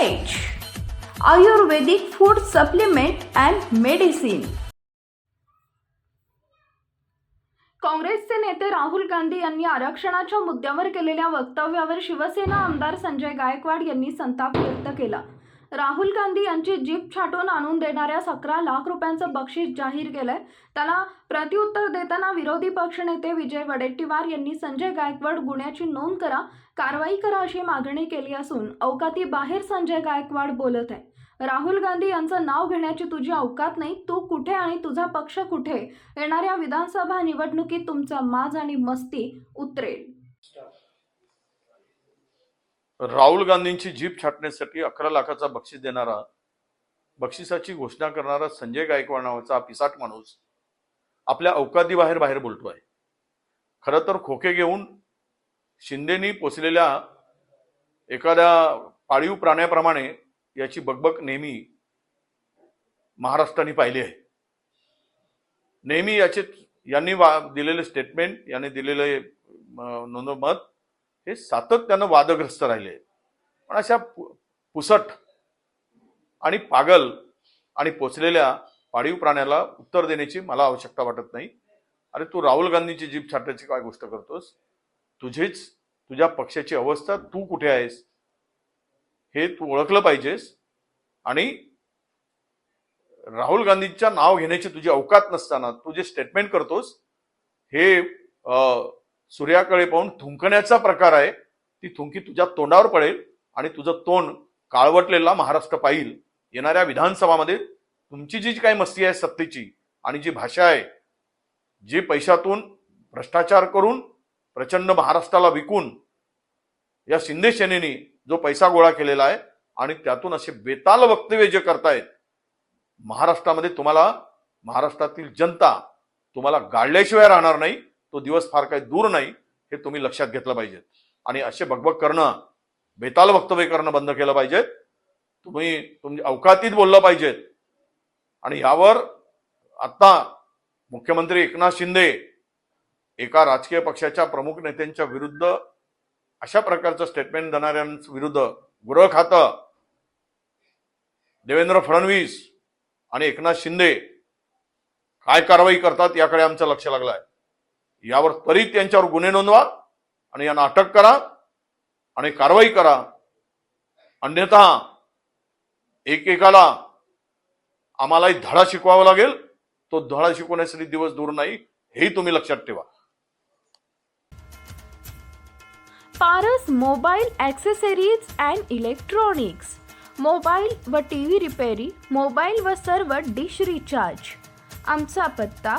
Ayurvedic food supplement and medicine काँग्रेसचे नेते राहुल गांधी यांनी आरक्षणाच्या मुद्द्यावर केलेल्या वक्तव्यावर शिवसेना आमदार संजय गायकवाड यांनी संताप व्यक्त केला. राहुल गांधी यांची जीप छाटून आणून देणाऱ्या सतरा लाख रुपयांचं बक्षीस जाहीर केलंय. त्याला प्रत्युत्तर देताना विरोधी पक्षनेते विजय वडेट्टीवार यांनी संजय गायकवाड गुन्ह्याची नोंद करा कारवाई करा अशी मागणी केली असून अवकाती बाहेर संजय गायकवाड बोलत आहे. राहुल गांधी यांचं नाव घेण्याची तुझी अवकात नाही तू कुठे आणि तुझा पक्ष कुठे? येणाऱ्या विधानसभा निवडणुकीत तुमचा माज आणि मस्ती उतरेल. राहुल गांधींची जीप छाटण्यासाठी अकरा लाखाचा बक्षीस देणारा बक्षिसाची घोषणा करणारा संजय गायकवाड नावाचा पिसाट माणूस आपल्या अवकादीबाहेर बाहेर बोलतो आहे खरं तर खोके घेऊन शिंदेनी पोचलेल्या एखाद्या पाळीव प्राण्याप्रमाणे याची बकबक नेहमी महाराष्ट्राने पाहिली आहे. नेहमी याचे यांनी वा दिलेले स्टेटमेंट यांनी दिलेले नोंद मत हे सातत्यानं वादग्रस्त राहिले. पण अशा पुसट आणि पागल आणि पोचलेल्या पाळीव प्राण्याला उत्तर देण्याची मला आवश्यकता वाटत नाही. अरे तू राहुल गांधीची जीभ छाटायची काय गोष्ट करतोस? तुझीच तुझ्या पक्षाची अवस्था तू कुठे आहेस? हे तू ओळखलं पाहिजेस. आणि राहुल गांधींच्या नाव घेण्याची तुझी अवकात नसताना तू जे स्टेटमेंट करतोस हे सूर्याकडे पाहून थुंकण्याचा प्रकार आहे ती थुंकी तुझ्या तोंडावर पडेल आणि तुझं तोंड काळवटलेला महाराष्ट्र पाहिल. येणाऱ्या विधानसभामध्ये तुमची जी काही मस्ती आहे सत्तेची आणि जी भाषा आहे जी पैशातून भ्रष्टाचार करून प्रचंड महाराष्ट्राला विकून या शिंदे सेनेने जो पैसा गोळा केलेला आहे आणि त्यातून असे बेताल वक्तव्य जे करतायत महाराष्ट्रामध्ये तुम्हाला महाराष्ट्रातील जनता तुम्हाला गाडल्याशिवाय राहणार नाही. तो दिवस फार काही दूर नाही हे तुम्ही लक्षात घेतलं पाहिजे. आणि असे बकबक करणं बेताल वक्तव्य करणं बंद केलं पाहिजे. तुम्ही तुमच्या अवकातीत बोललं पाहिजेत आणि यावर आता मुख्यमंत्री एकनाथ शिंदे एका राजकीय पक्षाच्या प्रमुख नेत्यांच्या विरुद्ध अशा प्रकारचं स्टेटमेंट देणाऱ्यांविरुद्ध गृह खातं. देवेंद्र फडणवीस आणि एकनाथ शिंदे काय कारवाई करतात याकडे आमचं लक्ष लागलं आहे यावर त्वरित यांच्यावर गुन्हे नोंदवा आणि यांना अटक करा आणि कारवाई करा. अन्यथा एकेकाला आम्हालाही धडा शिकवावा लागेल. तो धडा शिकवण्यासाठी दिवस दूर नाही हेही तुम्ही लक्षात ठेवा. Paras mobile accessories and electronics. Mobile व टी व्ही रिपेरी मोबाईल व सर्व डिश रिचार्ज. आमचा पत्ता